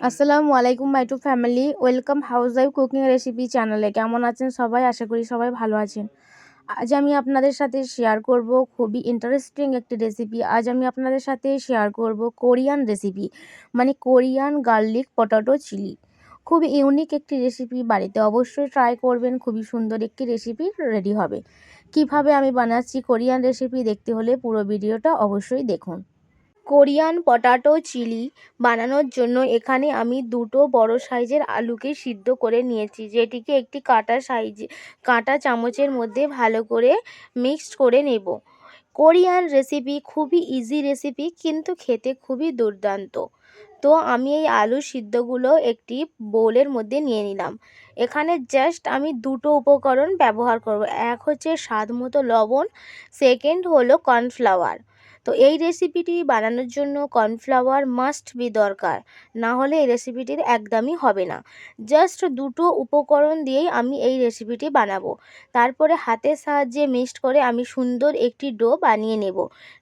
আসসালামু আলাইকুম my two family welcome housewife cooking recipe চ্যানেলে কেমন আছেন সবাই? আশা করি সবাই ভালো আছেন। আজ আমি আপনাদের সাথে শেয়ার করব খুবই ইন্টারেস্টিং একটি রেসিপি আজ আমি আপনাদের সাথে শেয়ার করব কোরিয়ান রেসিপি মানে কোরিয়ান গার্লিক পটাটো চিলি খুব ইউনিক একটি রেসিপি বাড়িতে। অবশ্যই ট্রাই করবেন, খুবই সুন্দর একটি রেসিপি রেডি হবে। কীভাবে আমি বানাচ্ছি কোরিয়ান রেসিপি দেখতে হলে পুরো ভিডিওটা অবশ্যই দেখুন। কোরিয়ান পটাটো চিলি বানানোর জন্য এখানে আমি দুটো বড় সাইজের আলুকে সিদ্ধ করে নিয়েছি, যেটিকে একটি কাটা সাইজে, কাঁটা চামচের মধ্যে ভালো করে মিক্সড করে নেব। কোরিয়ান রেসিপি খুবই ইজি রেসিপি, কিন্তু খেতে খুবই দুর্দান্ত। তো আমি এই আলু সিদ্ধগুলো একটি বোলের মধ্যে নিয়ে নিলাম। এখানে জাস্ট আমি দুটো উপকরণ ব্যবহার করব, এক হচ্ছে স্বাদ মতো লবণ সেকেন্ড হলো কর্নফ্লাওয়ার তো এই রেসিপিটি বানানোর জন্য কর্নফ্লাওয়ার মাস্ট বি দরকার। না হলে এই রেসিপিটির একদমই হবে না। জাস্ট দুটো উপকরণ দিয়েই আমি এই রেসিপিটি বানাবো। তারপরে হাতের সাহায্যে মিক্সড করে আমি সুন্দর একটি ডো বানিয়ে নেব।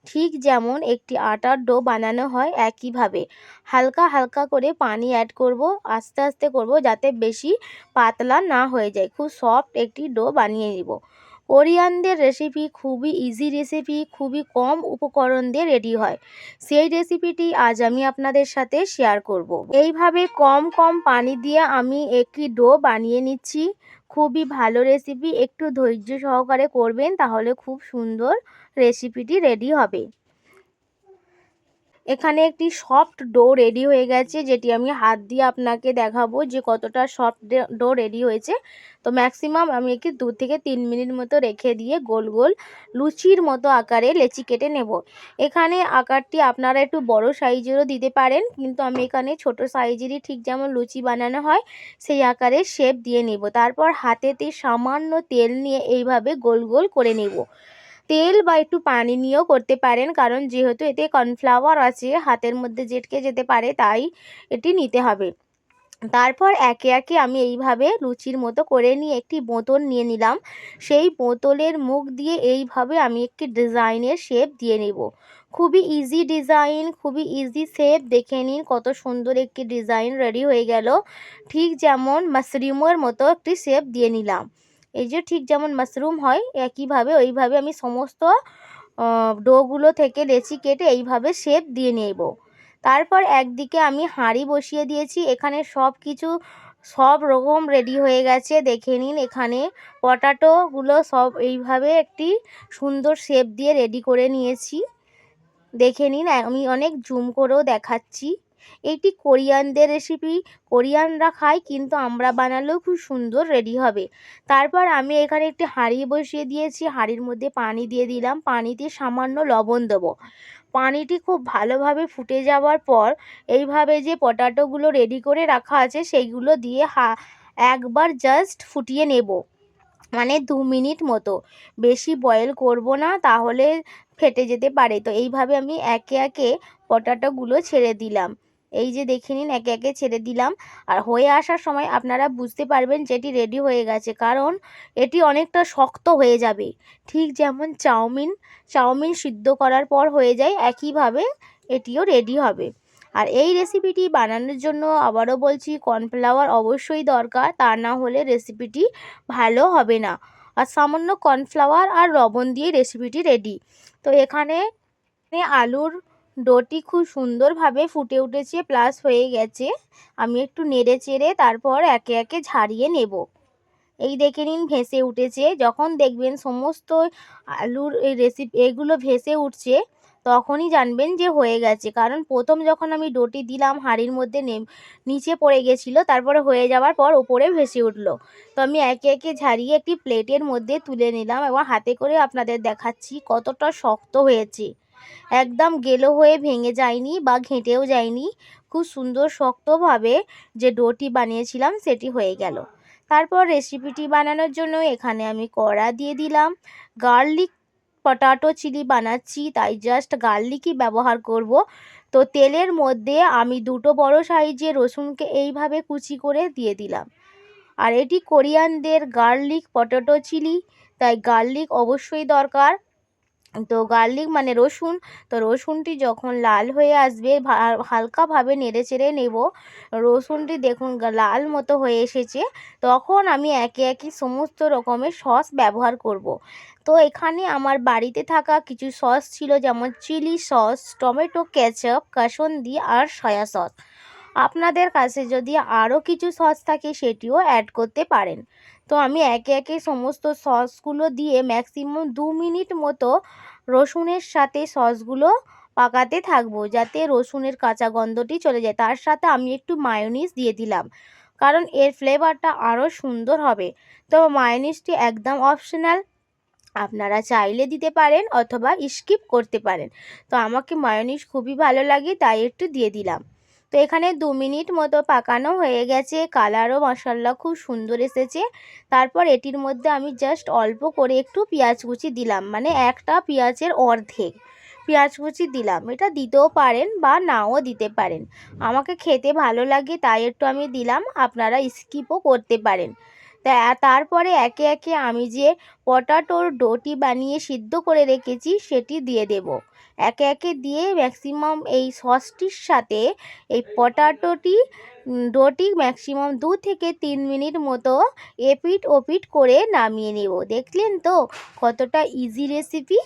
ঠিক যেমন একটি আটার ডো বানানো হয় একইভাবে। হালকা হালকা করে পানি অ্যাড করব, আস্তে আস্তে করব যাতে বেশি পাতলা না হয়ে যায়। খুব সফট একটি ডো বানিয়ে নেব। কোরিয়ানদের রেসিপি খুবই ইজি রেসিপি খুবই কম উপকরণ দিয়ে রেডি হয়। সেই রেসিপিটি আজ আমি আপনাদের সাথে শেয়ার করব। এইভাবে কম কম পানি দিয়ে আমি একটি ডো বানিয়ে নিচ্ছি। খুবই ভালো রেসিপি একটু ধৈর্য সহকারে করবেন, তাহলে খুব সুন্দর রেসিপিটি রেডি হবে। এখানে একটি সফট ডো রেডি হয়ে গেছে, যেটি আমি হাত দিয়ে আপনাকে দেখাবো যে কতটা সফট ডো রেডি হয়েছে। তো ম্যাক্সিমাম আমি একটি দু থেকে তিন মিনিট মতো রেখে দিয়ে গোল গোল লুচির মতো আকারে লেচি কেটে নেব। এখানে আকারটি আপনারা একটু বড় সাইজেরও দিতে পারেন, কিন্তু আমি এখানে ছোট সাইজেরই ঠিক যেমন লুচি বানানো হয়, সেই আকারে শেপ দিয়ে নেব। তারপর হাতেতে সামান্য তেল নিয়ে এইভাবে গোল গোল করে নেব। তেল বা একটু পানি নিয়েও করতে পারেন। কারণ যেহেতু এতে কর্নফ্লাওয়ার আছে, হাতের মধ্যে জেটকে যেতে পারে, তাই এটি নিতে হবে। তারপর একে একে আমি এইভাবে লুচির মতো করে নিয়ে একটি বোতল নিয়ে নিলাম। সেই বোতলের মুখ দিয়ে এইভাবে আমি একটি ডিজাইনের শেপ দিয়ে নেব। খুবই ইজি ডিজাইন খুবই ইজি শেপ দেখে নিন কত সুন্দর একটি ডিজাইন রেডি হয়ে গেল। ঠিক যেমন মাশরুমের মতো একটি শেপ দিয়ে নিলাম। এই যে ঠিক যেমন মাশরুম হয়, একইভাবে ওইভাবে আমি সমস্ত ডোগুলো থেকে লেচি কেটে এইভাবে শেপ দিয়ে নেব। তারপর একদিকে আমি হাঁড়ি বসিয়ে দিয়েছি, এখানে সব কিছু সব রকম রেডি হয়ে গেছে, দেখে নিন এখানে পটাটোগুলো সব এইভাবে একটি সুন্দর শেপ দিয়ে রেডি করে নিয়েছি। দেখে নিন, আমি অনেক জুম করেও দেখাচ্ছি। এটি কোরিয়ানদের রেসিপি কোরিয়ানরা খায়, কিন্তু আমরা বানালেও খুব সুন্দর রেডি হবে। তারপর আমি এখানে একটি হাঁড়ি বসিয়ে দিয়েছি, হাঁড়ির মধ্যে পানি দিয়ে দিলাম, পানিতে সামান্য লবণ দেবো। পানিটি খুব ভালোভাবে ফুটে যাওয়ার পর, এইভাবে যে পটাটোগুলো রেডি করে রাখা আছে, সেইগুলো দিয়ে হা, একবার জাস্ট ফুটিয়ে নেব মানে দু মিনিট মতো। বেশি বয়েল করব না, তাহলে ফেটে যেতে পারে। তো এইভাবে আমি একে একে পটাটোগুলো ছেড়ে দিলাম। এই যে দেখে নিন, একে একে ছেড়ে দিলাম। আর হয়ে আসার সময় আপনারা বুঝতে পারবেন যে এটি রেডি হয়ে গেছে, কারণ এটি অনেকটা শক্ত হয়ে যাবে। ঠিক যেমন চাউমিন চাউমিন সিদ্ধ করার পর হয়ে যায়, একইভাবে এটিও রেডি হবে। আর এই রেসিপিটি বানানোর জন্য আবারও বলছি কর্নফ্লাওয়ার অবশ্যই দরকার, তা না হলে রেসিপিটি ভালো হবে না। আর সামান্য কর্নফ্লাওয়ার আর লবণ দিয়ে রেসিপিটি রেডি তো এখানে আলুর ডোটি খুব সুন্দরভাবে ফুটে উঠেছে প্লাস হয়ে গেছে। আমি একটু নেড়ে চেড়ে তারপর একে একে ঝাড়িয়ে নেব। এই দেখে নিন ভেসে উঠেছে। যখন দেখবেন সমস্ত আলুর রেসিপি এগুলো ভেসে উঠছে, তখনই জানবেন যে হয়ে গেছে। কারণ প্রথম যখন আমি ডোটি দিলাম, হাঁড়ির মধ্যে নিচে পড়ে গেছিল, তারপরে হয়ে যাওয়ার পর ওপরে ভেসে উঠল। তো আমি একে একে ঝাড়িয়ে একটি প্লেটের মধ্যে তুলে নিলাম এবং হাতে করে আপনাদের দেখাচ্ছি কতটা শক্ত হয়েছে। একদম গেলো হয়ে ভেঙে যায়নি বা ঘেঁটেও যায়নি। খুব সুন্দর, শক্তভাবে যে ডোটি বানিয়েছিলাম সেটি হয়ে গেল। তারপর রেসিপিটি বানানোর জন্য এখানে আমি কড়া দিয়ে দিলাম। গার্লিক পটাটো চিলি বানাচ্ছি, তাই জাস্ট গার্লিকই ব্যবহার করব। তো তেলের মধ্যে আমি দুটো বড় সাইজে রসুনকে এইভাবে কুচি করে দিয়ে দিলাম। আর এটি কোরিয়ানদের গার্লিক পটাটো চিলি তাই গার্লিক অবশ্যই দরকার। তো গার্লিক মানে রসুন। তো রসুনটি যখন লাল হয়ে আসবে হালকাভাবে নেড়ে চেড়ে নেব। রসুনটি দেখুন লাল মতো হয়ে এসেছে। তখন আমি একে একে সমস্ত রকমের সস ব্যবহার করব। তো এখানে আমার বাড়িতে থাকা কিছু সস ছিল, যেমন chilli sauce, tomato ketchup, kasundi আর সয়া সস। আপনাদের কাছে যদি আরও কিছু সস থাকে, সেটিও অ্যাড করতে পারেন। তো আমি একে একে সমস্ত সসগুলো দিয়ে ম্যাক্সিমাম দু মিনিট মতো রসুনের সাথে সসগুলো পাকাতে থাকব, যাতে রসুনের কাঁচা গন্ধটি চলে যায়। তার সাথে আমি একটু মায়োনিজ দিয়ে দিলাম, কারণ এর ফ্লেভারটা আরও সুন্দর হবে। তো মায়োনিজটি একদম অপশনাল আপনারা চাইলে দিতে পারেন অথবা স্কিপ করতে পারেন। তো আমাকে মায়োনিজ খুবই ভালো লাগে, তাই একটু দিয়ে দিলাম। তো এখানে দু মিনিট মতো পাকানো হয়ে গেছে। কালারও মশাল্লা খুব সুন্দর এসেছে। তারপর এটির মধ্যে আমি জাস্ট অল্প করে একটু পেঁয়াজ কুচি দিলাম। মানে একটা পেঁয়াজের অর্ধেক পেঁয়াজ কুচি দিলাম। এটা দিতেও পারেন বা নাও দিতে পারেন। আমাকে খেতে ভালো লাগে, তাই একটু আমি দিলাম। আপনারা স্কিপও করতে পারেন। তা তারপরে একে একে আমি যে পটাটোর ডোটি বানিয়ে সিদ্ধ করে রেখেছি, সেটি দিয়ে দেব। একে একে দিয়ে ম্যাক্সিমাম এই সসটির সাথে এই পটাটোটি ডোটি ম্যাক্সিমাম দু থেকে তিন মিনিট মতো এপিট ওপিট করে নামিয়ে নেব। দেখলেন তো কতটা ইজি রেসিপি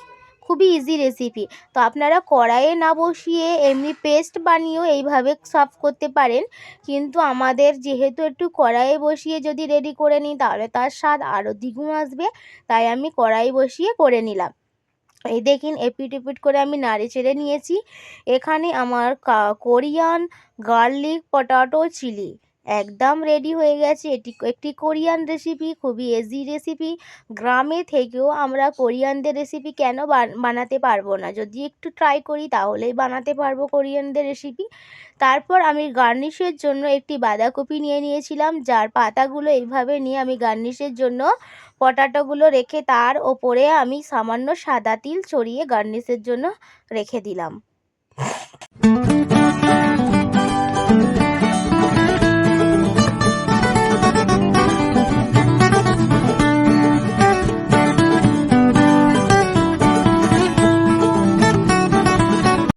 খুবই ইজি রেসিপি তো আপনারা কড়াইয়ে না বসিয়ে এমনি পেস্ট বানিয়েও এইভাবে সার্ভ করতে পারেন। কিন্তু আমাদের যেহেতু একটু কড়াইয়ে বসিয়ে যদি রেডি করে নিই, তাহলে তার স্বাদ আরও দ্বিগুণ আসবে। তাই আমি কড়াই বসিয়ে করে নিলাম। এই দেখিন, এপিট এপিট করে আমি নাড়ে চেড়ে নিয়েছি। এখানে আমার কোরিয়ান গার্লিক পটাটো চিলি। একদম রেডি হয়ে গেছে। এটি একটি কোরিয়ান রেসিপি খুবই ইজি রেসিপি গ্রামে থেকেও আমরা কোরিয়ানদের রেসিপি কেন বান- বানাতে পারব না? যদি একটু ট্রাই করি, তাহলেই বানাতে পারব কোরিয়ানদের রেসিপি তারপর আমি গার্নিশের জন্য একটি বাঁধাকপি নিয়ে নিয়েছিলাম। যার পাতাগুলো এইভাবে নিয়ে আমি গার্নিশের জন্য পটাটোগুলো রেখে তার ওপরে আমি সামান্য সাদা তিল ছড়িয়ে গার্নিশের জন্য রেখে দিলাম।